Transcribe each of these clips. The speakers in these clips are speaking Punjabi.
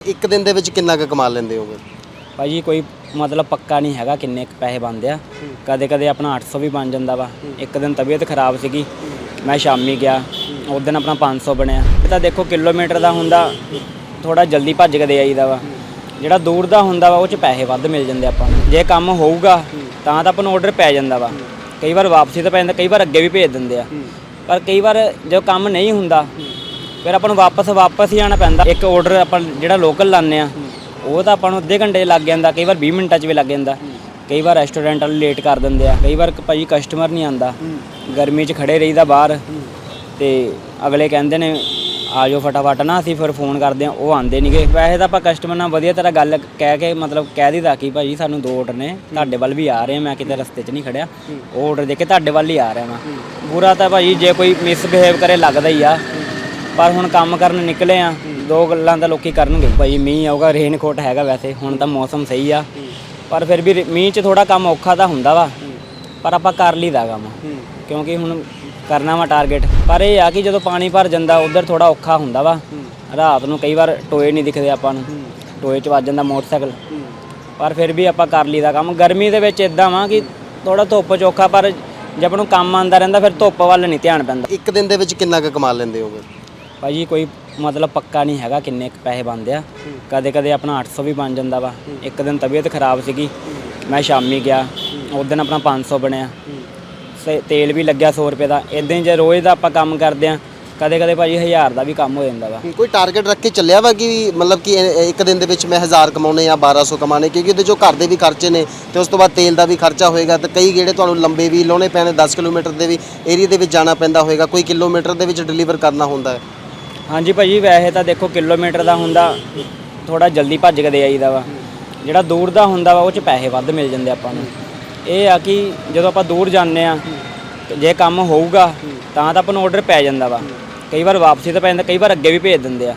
ਇੱਕ ਦਿਨ ਦੇ ਵਿੱਚ ਕਿੰਨਾ ਕੁ ਕਮਾ ਲੈਂਦੇ ਹੋਗੇ ਭਾਜੀ, ਕੋਈ ਮਤਲਬ ਪੱਕਾ ਨਹੀਂ ਹੈਗਾ ਕਿੰਨੇ ਕੁ ਪੈਸੇ ਬਣਦੇ ਆ। ਕਦੇ ਕਦੇ ਆਪਣਾ 800 ਵੀ ਬਣ ਜਾਂਦਾ ਵਾ। ਇੱਕ ਦਿਨ ਤਬੀਅਤ ਖਰਾਬ ਸੀਗੀ। ਮੈਂ ਸ਼ਾਮੀ ਗਿਆ। ਉਸ ਦਿਨ ਆਪਣਾ 500 ਬਣਿਆ। ਇਹ ਤਾਂ ਦੇਖੋ ਕਿਲੋਮੀਟਰ ਦਾ ਹੁੰਦਾ ਥੋੜਾ ਜਲਦੀ ਭੱਜ ਕੇ ਦੇ ਆਈਦਾ ਵਾ। ਜਿਹੜਾ ਦੂਰ ਦਾ ਹੁੰਦਾ ਵਾ, ਉਹ ਚ ਪੈਸੇ ਵੱਧ ਮਿਲ ਜਾਂਦੇ ਆਪਾਂ ਨੂੰ। ਜੇ ਕੰਮ ਹੋਊਗਾ, ਤਾਂ ਤਾਂ ਆਪਾਂ ਨੂੰ ਆਰਡਰ ਪੈ ਜਾਂਦਾ ਵਾ। ਕਈ ਵਾਰ ਵਾਪਸੀ ਤਾਂ ਪੈ ਜਾਂਦਾ, ਕਈ ਵਾਰ ਅੱਗੇ ਵੀ ਭੇਜ ਦਿੰਦੇ ਆ। ਪਰ ਕਈ ਵਾਰ ਜਦੋਂ ਕੰਮ ਨਹੀਂ ਹੁੰਦਾ ਫਿਰ ਆਪਾਂ ਨੂੰ ਵਾਪਸ ਵਾਪਸ ਹੀ ਆਣਾ ਪੈਂਦਾ। ਇੱਕ ਆਰਡਰ ਆਪਾਂ ਜਿਹੜਾ ਲੋਕਲ ਲਾਉਂਦੇ ਆ ਉਹ ਤਾਂ ਆਪਾਂ ਨੂੰ ਅੱਧੇ ਘੰਟੇ 'ਚ ਲੱਗ ਜਾਂਦਾ, ਕਈ ਵਾਰ 20 ਮਿੰਟਾਂ 'ਚ ਵੀ ਲੱਗ ਜਾਂਦਾ। ਕਈ ਵਾਰ ਰੈਸਟੋਰੈਂਟ ਵਾਲੇ ਲੇਟ ਕਰ ਦਿੰਦੇ ਆ, ਕਈ ਵਾਰ ਭਾਜੀ ਕਸਟਮਰ ਨਹੀਂ ਆਂਦਾ ਗਰਮੀ 'ਚ ਖੜੇ ਰਹੀਦਾ ਬਾਹਰ। ਤੇ ਅਗਲੇ ਕਹਿੰਦੇ ਨੇ, ਆ ਜਾਓ ਫਟਾਫਟ ਨਾ, ਅਸੀਂ ਫਿਰ ਫੋਨ ਕਰਦੇ ਆ ਉਹ ਆਂਦੇ ਨਹੀਂਗੇ ਵੈਸੇ ਤਾਂ ਆਪਾਂ ਕਸਟਮਰ ਨਾਲ ਵਧੀਆ ਤਰ੍ਹਾਂ ਗੱਲ ਕਹਿ ਕੇ, ਮਤਲਬ ਕਹਿ ਦਿੱਤਾ ਕਿ ਭਾਜੀ ਸਾਨੂੰ ਦੋ ਆਰਡਰ ਨੇ, ਤੁਹਾਡੇ ਵੱਲ ਵੀ ਆ ਰਹੇ ਮੈਂ ਕਿਤੇ ਰਸਤੇ 'ਚ ਨਹੀਂ ਖੜਿਆ। ਉਹ ਆਰਡਰ ਦੇ ਕੇ ਤੁਹਾਡੇ ਵੱਲ ਹੀ ਆ ਰਿਹਾ ਮੈਂ ਬੁਰਾ ਤਾਂ ਭਾਜੀ ਜੇ ਕੋਈ ਮਿਸਬਿਹੇਵ ਕਰੇ, ਲੱਗਦਾ ਹੀ ਆ। ਪਰ ਹੁਣ ਕੰਮ ਕਰਨ ਨਿਕਲੇ ਆ ਦੋ ਗੱਲਾਂ ਤਾਂ ਲੋਕੀ ਕਰਨਗੇ ਭਾਈ ਮੀਂਹ ਆਊਗਾ ਰੇਨ ਕੋਟ ਹੈਗਾ ਵੈਸੇ ਹੁਣ ਤਾਂ ਮੌਸਮ ਸਹੀ ਆ। ਪਰ ਫਿਰ ਵੀ ਮੀਂਹ 'ਚ ਥੋੜਾ ਕੰਮ ਔਖਾ ਤਾਂ ਹੁੰਦਾ ਵਾ ਪਰ ਆਪਾਂ ਕਰ ਲਈਦਾ ਕੰਮ। ਕਿਉਂਕਿ ਹੁਣ ਕਰਨਾ ਵਾ ਟਾਰਗੇਟ ਪਰ ਇਹ ਆ ਕਿ ਜਦੋਂ ਪਾਣੀ ਭਰ ਜਾਂਦਾ ਉਧਰ ਥੋੜਾ ਔਖਾ ਹੁੰਦਾ ਵਾ। ਰਾਤ ਨੂੰ ਕਈ ਵਾਰ ਟੋਏ ਨਹੀਂ ਦਿਖਦੇ ਆਪਾਂ ਨੂੰ। ਟੋਏ 'ਚ ਵੱਜ ਜਾਂਦਾ ਮੋਟਰਸਾਈਕਲ। ਪਰ ਫਿਰ ਵੀ ਆਪਾਂ ਕਰ ਲਈਦਾ ਕੰਮ। ਗਰਮੀ ਦੇ ਵਿੱਚ ਇਦਾਂ ਵਾ ਕਿ ਥੋੜਾ ਧੁੱਪ ਚੋਖਾ ਪਰ ਜੇ ਆਪਾਂ ਨੂੰ ਕੰਮ ਆਂਦਾ ਰਹਿੰਦਾ ਫਿਰ ਧੁੱਪ ਵੱਲ ਨਹੀਂ ਧਿਆਨ ਪੈਂਦਾ। ਇੱਕ ਦਿਨ ਦੇ ਵਿੱਚ ਕਿੰਨਾ ਕੁ ਕਮਾ ਲੈਂਦੇ ਹੋਗੇ ਭਾਜੀ ਕੋਈ ਮਤਲਬ ਪੱਕਾ ਨਹੀਂ ਹੈਗਾ ਕਿੰਨੇ ਕੁ ਪੈਸੇ ਬਣਦੇ ਆ। ਕਦੇ ਕਦੇ ਆਪਣਾ 800 ਵੀ ਬਣ ਜਾਂਦਾ ਵਾ। ਇੱਕ ਦਿਨ ਤਬੀਅਤ ਖਰਾਬ ਸੀਗੀ। ਮੈਂ ਸ਼ਾਮੀ ਗਿਆ। ਉਸ ਦਿਨ ਆਪਣਾ 500 ਬਣਿਆ। ਸੇ- ਤੇਲ ਵੀ ਲੱਗਿਆ 100 ਰੁਪਏ ਦਾ। ਇਦਾਂ ਹੀ ਜੇ ਰੋਜ਼ ਦਾ ਆਪਾਂ ਕੰਮ ਕਰਦੇ ਆ, ਕਦੇ ਕਦੇ ਭਾਜੀ 1000 ਦਾ ਵੀ ਕੰਮ ਹੋ ਜਾਂਦਾ ਵਾ। ਕੋਈ ਟਾਰਗੇਟ ਰੱਖ ਕੇ ਚੱਲਿਆ ਵਾ ਕਿ ਮਤਲਬ ਕਿ ਇੱਕ ਦਿਨ ਦੇ ਵਿੱਚ ਮੈਂ 1000 ਕਮਾਉਣੇ ਜਾਂ 1200 ਕਮਾਉਣੇ ਕਿਉਂਕਿ ਉਹਦੇ ਜੋ ਘਰ ਦੇ ਵੀ ਖਰਚੇ ਨੇ ਤੇ ਉਸ ਤੋਂ ਬਾਅਦ ਤੇਲ ਦਾ ਵੀ ਖਰਚਾ ਹੋਏਗਾ ਤੇ ਕਈ ਗੇੜੇ ਤੁਹਾਨੂੰ ਲੰਬੇ ਵੀ ਲਾਉਣੇ ਪੈਣੇ 10 ਕਿਲੋਮੀਟਰ ਦੇ ਵੀ ਏਰੀਆ ਦੇ ਵਿੱਚ ਜਾਣਾ ਪੈਂਦਾ ਹੋਏਗਾ। ਕੋਈ ਕਿਲੋਮੀਟਰ ਦੇ ਵਿੱਚ ਡਿਲੀਵਰ ਕਰਨਾ ਹੁੰਦਾ ਹੈ। ਹਾਂਜੀ ਭਾਜੀ, ਵੈਸੇ ਤਾਂ ਦੇਖੋ ਕਿਲੋਮੀਟਰ ਦਾ ਹੁੰਦਾ ਥੋੜਾ ਜਲਦੀ ਭੱਜ ਕੇ ਦੇ ਆਈਦਾ ਵਾ। ਜਿਹੜਾ ਦੂਰ ਦਾ ਹੁੰਦਾ ਵਾ, ਉਹ ਚ ਪੈਸੇ ਵੱਧ ਮਿਲ ਜਾਂਦੇ ਆਪਾਂ ਨੂੰ। ਇਹ ਆ ਕਿ ਜਦੋਂ ਆਪਾਂ ਦੂਰ ਜਾਂਦੇ ਆ, ਜੇ ਕੰਮ ਹੋਊਗਾ, ਤਾਂ ਤਾਂ ਆਪਾਂ ਨੂੰ ਆਰਡਰ ਪੈ ਜਾਂਦਾ ਵਾ। ਕਈ ਵਾਰ ਵਾਪਸੀ ਤਾਂ ਪੈ ਜਾਂਦਾ, ਕਈ ਵਾਰ ਅੱਗੇ ਵੀ ਭੇਜ ਦਿੰਦੇ ਆ।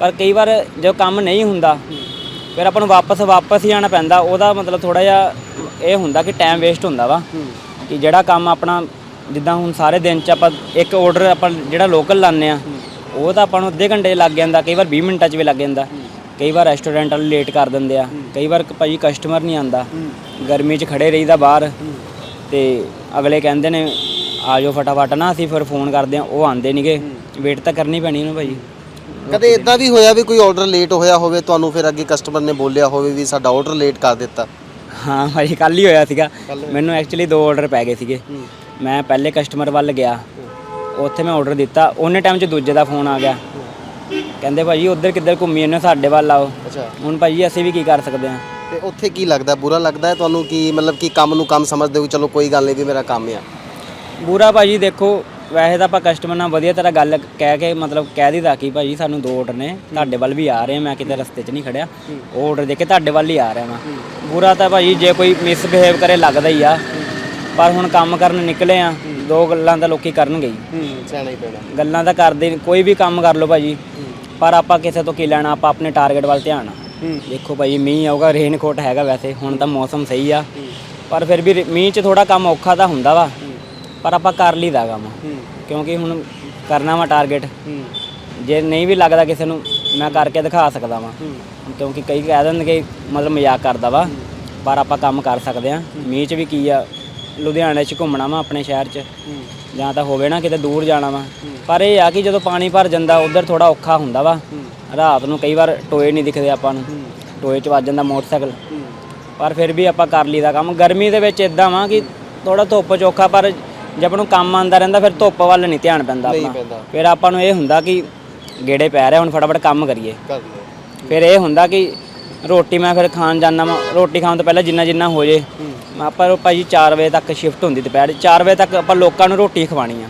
ਪਰ ਕਈ ਵਾਰ ਜਦੋਂ ਕੰਮ ਨਹੀਂ ਹੁੰਦਾ, ਫਿਰ ਆਪਾਂ ਨੂੰ ਵਾਪਸ ਵਾਪਸ ਹੀ ਆਣਾ ਪੈਂਦਾ। ਉਹਦਾ ਮਤਲਬ ਥੋੜਾ ਜਿਹਾ ਇਹ ਹੁੰਦਾ ਕਿ ਟਾਈਮ ਵੇਸਟ ਹੁੰਦਾ ਵਾ। ਕਿ ਜਿਹੜਾ ਕੰਮ ਆਪਣਾ, ਜਿੱਦਾਂ ਹੁਣ ਸਾਰੇ ਦਿਨ ਚ ਆਪਾਂ ਇੱਕ ਆਰਡਰ ਆਪਾਂ ਜਿਹੜਾ ਲੋਕਲ ਲਾਉਂਦੇ ਆ ਉਹ ਤਾਂ ਆਪਾਂ ਨੂੰ ਅੱਧੇ ਘੰਟੇ 'ਚ ਲੱਗ ਜਾਂਦਾ ਕਈ ਵਾਰ 20 ਮਿੰਟਾਂ 'ਚ ਵੀ ਲੱਗ ਜਾਂਦਾ। ਕਈ ਵਾਰ ਰੈਸਟੋਰੈਂਟ ਵਾਲੇ ਲੇਟ ਕਰ ਦਿੰਦੇ ਆ ਕਈ ਵਾਰ ਭਾਜੀ ਕਸਟਮਰ ਨਹੀਂ ਆਂਦਾ ਗਰਮੀ 'ਚ ਖੜੇ ਰਹੀਦਾ ਬਾਹਰ ਤੇ ਅਗਲੇ ਕਹਿੰਦੇ ਨੇ ਆ ਜਾਓ ਫਟਾਫਟ ਨਾ ਅਸੀਂ ਫਿਰ ਫੋਨ ਕਰਦੇ ਆ ਉਹ ਆਂਦੇ ਨਹੀਂਗੇ ਵੇਟ ਤਾਂ ਕਰਨੀ ਪੈਣੀ ਉਹਨੂੰ ਭਾਜੀ ਕਦੇ ਇਦਾਂ ਵੀ ਹੋਇਆ ਵੀ ਕੋਈ ਆਰਡਰ ਲੇਟ ਹੋਇਆ ਹੋਵੇ ਤੁਹਾਨੂੰ ਫਿਰ ਅੱਗੇ ਕਸਟਮਰ ਨੇ ਬੋਲਿਆ ਹੋਵੇ ਵੀ ਸਾਡਾ ਆਰਡਰ ਲੇਟ ਕਰ ਦਿੱਤਾ? ਹਾਂ ਭਾਜੀ ਕੱਲ ਹੀ ਹੋਇਆ ਸੀਗਾ। ਮੈਨੂੰ ਐਕਚੁਅਲੀ ਦੋ ਆਰਡਰ ਪੈ ਗਏ ਸੀਗੇ। ਮੈਂ ਪਹਿਲੇ ਕਸਟਮਰ ਵੱਲ ਗਿਆ। ਉੱਥੇ ਮੈਂ ਆਰਡਰ ਦਿੱਤਾ। ਉਹਨੇ ਟਾਈਮ 'ਚ ਦੂਜੇ ਦਾ ਫੋਨ ਆ ਗਿਆ। ਕਹਿੰਦੇ ਭਾਜੀ ਉਧਰ ਕਿੱਧਰ ਘੁੰਮੀ ਜਾਂਦੇ ਹੋ? ਸਾਡੇ ਵੱਲ ਆਓ। ਅੱਛਾ। ਹੁਣ ਭਾਜੀ ਅਸੀਂ ਵੀ ਕੀ ਕਰ ਸਕਦੇ ਹਾਂ? ਤੇ ਉੱਥੇ ਕੀ ਲੱਗਦਾ? ਬੁਰਾ ਲੱਗਦਾ ਹੈ ਤੁਹਾਨੂੰ ਕਿ ਮਤਲਬ ਕਿ ਕੰਮ ਨੂੰ ਕੰਮ ਸਮਝਦੇ ਹੋ ਚਲੋ ਕੋਈ ਗੱਲ ਨਹੀਂ ਵੀ ਮੇਰਾ ਕੰਮ ਆ? ਬੁਰਾ ਭਾਜੀ ਦੇਖੋ ਵੈਸੇ ਤਾਂ ਆਪਾਂ ਕਸਟਮਰ ਨਾਲ ਵਧੀਆ ਤਰ੍ਹਾਂ ਗੱਲ ਕਹਿ ਕੇ ਮਤਲਬ ਕਹਿ ਦਿੱਤਾ ਕਿ ਭਾਜੀ ਸਾਨੂੰ ਦੋ ਆਰਡਰ ਨੇ। ਤੁਹਾਡੇ ਵੱਲ ਵੀ ਆ ਰਹੇ ਆ ਮੈਂ ਕਿਤੇ ਰਸਤੇ 'ਚ ਨਹੀਂ ਖੜਿਆ। ਉਹ ਆਰਡਰ ਦੇ ਕੇ ਤੁਹਾਡੇ ਵੱਲ ਹੀ ਆ ਰਿਹਾ ਮੈਂ ਬੁਰਾ ਤਾਂ ਭਾਜੀ ਜੇ ਕੋਈ ਮਿਸਬਿਹੇਵ ਕਰੇ ਲੱਗਦਾ ਹੀ ਆ। ਪਰ ਹੁਣ ਕੰਮ ਕਰਨ ਨਿਕਲੇ ਆ ਦੋ ਗੱਲਾਂ ਤਾਂ ਲੋਕੀ ਕਰਨਗੇ ਹੀ ਹੂੰ ਸਿਆਣਾ ਹੀ ਪੈਣਾ। ਗੱਲਾਂ ਤਾਂ ਕਰਦੇ ਨੀ, ਕੋਈ ਵੀ ਕੰਮ ਕਰ ਲਓ ਭਾਜੀ। ਪਰ ਆਪਾਂ ਕਿਸੇ ਤੋਂ ਕੀ ਲੈਣਾ ਆਪਾਂ ਆਪਣੇ ਟਾਰਗੇਟ ਵੱਲ ਧਿਆਨ ਆ। ਦੇਖੋ ਭਾਜੀ ਮੀਂਹ ਆਊਗਾ ਰੇਨ ਕੋਟ ਹੈਗਾ ਵੈਸੇ ਹੁਣ ਤਾਂ ਮੌਸਮ ਸਹੀ ਆ। ਪਰ ਫਿਰ ਵੀ ਰੇ- ਮੀਂਹ 'ਚ ਥੋੜਾ ਕੰਮ ਔਖਾ ਤਾਂ ਹੁੰਦਾ ਵਾ। ਪਰ ਆਪਾਂ ਕਰ ਲਈਦਾ ਕੰਮ। ਕਿਉਂਕਿ ਹੁਣ ਕਰਨਾ ਵਾ ਟਾਰਗੇਟ ਜੇ ਨਹੀਂ ਵੀ ਲੱਗਦਾ ਕਿਸੇ ਨੂੰ ਮੈਂ ਕਰਕੇ ਦਿਖਾ ਸਕਦਾ ਵਾਂ। ਕਿਉਂਕਿ ਕਈ ਕਹਿ ਦਿੰਦੇ ਮਤਲਬ ਮਜ਼ਾਕ ਕਰਦਾ ਵਾ। ਪਰ ਆਪਾਂ ਕੰਮ ਕਰ ਸਕਦੇ ਆ। ਮੀਂਹ 'ਚ ਵੀ ਕੀ ਆ ਲੁਧਿਆਣੇ 'ਚ ਘੁੰਮਣਾ ਵਾ ਆਪਣੇ ਸ਼ਹਿਰ 'ਚ। ਜਾਂ ਤਾਂ ਹੋਵੇ ਨਾ ਕਿਤੇ ਦੂਰ ਜਾਣਾ ਵਾ। ਪਰ ਇਹ ਆ ਕਿ ਜਦੋਂ ਪਾਣੀ ਭਰ ਜਾਂਦਾ ਉਧਰ ਥੋੜਾ ਔਖਾ ਹੁੰਦਾ ਵਾ। ਰਾਤ ਨੂੰ ਕਈ ਵਾਰ ਟੋਏ ਨਹੀਂ ਦਿਖਦੇ ਆਪਾਂ ਨੂੰ। ਟੋਏ 'ਚ ਵੱਜ ਜਾਂਦਾ ਮੋਟਰਸਾਈਕਲ। ਪਰ ਫਿਰ ਵੀ ਆਪਾਂ ਕਰ ਲਈਦਾ ਕੰਮ। ਗਰਮੀ ਦੇ ਵਿੱਚ ਇਦਾਂ ਵਾ ਕਿ ਥੋੜਾ ਧੁੱਪ ਚੋਖਾ ਪਰ ਜੇ ਆਪਾਂ ਨੂੰ ਕੰਮ ਆਂਦਾ ਰਹਿੰਦਾ ਫਿਰ ਧੁੱਪ ਵੱਲ ਨਹੀਂ ਧਿਆਨ ਪੈਂਦਾ ਆਪਣਾ। ਫਿਰ ਆਪਾਂ ਨੂੰ ਇਹ ਹੁੰਦਾ ਕਿ ਗੇੜੇ ਪੈ ਰਹੇ ਹੁਣ ਫਟਾਫਟ ਕੰਮ ਕਰੀਏ। ਫਿਰ ਇਹ ਹੁੰਦਾ ਕਿ ਰੋਟੀ ਮੈਂ ਫਿਰ ਖਾਣ ਜਾਂਦਾ ਵਾਂ। ਰੋਟੀ ਖਾਣ ਤੋਂ ਪਹਿਲਾਂ ਜਿੰਨਾ ਜਿੰਨਾ ਹੋ ਜੇ। ਮੈਂ ਆਪਾਂ ਭਾਜੀ 4 ਵਜੇ ਤੱਕ ਸ਼ਿਫਟ ਹੁੰਦੀ ਦੁਪਹਿਰ 4 ਵਜੇ ਤੱਕ ਆਪਾਂ ਲੋਕਾਂ ਨੂੰ ਰੋਟੀ ਖਵਾਣੀ ਆ।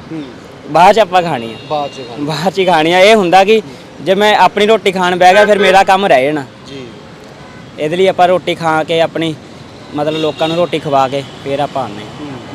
ਬਾਅਦ ਚ ਆਪਾਂ ਖਾਣੀ ਆ। ਬਾਅਦ ਚ ਖਾਣਾ ਬਾਅਦ ਚ ਹੀ ਖਾਣੀ ਆ। ਇਹ ਹੁੰਦਾ ਕਿ ਜੇ ਮੈਂ ਆਪਣੀ ਰੋਟੀ ਖਾਣ ਬਹਿ ਗਿਆ ਫਿਰ ਮੇਰਾ ਕੰਮ ਰਹਿ ਜਾਣਾ। ਜੀ। ਇਹਦੇ ਲਈ ਆਪਾਂ ਰੋਟੀ ਖਾ ਕੇ ਆਪਣੀ ਮਤਲਬ ਲੋਕਾਂ ਨੂੰ ਰੋਟੀ ਖਵਾ ਕੇ ਫਿਰ ਆਪਾਂ ਆਉਂਦੇ ਹਾਂ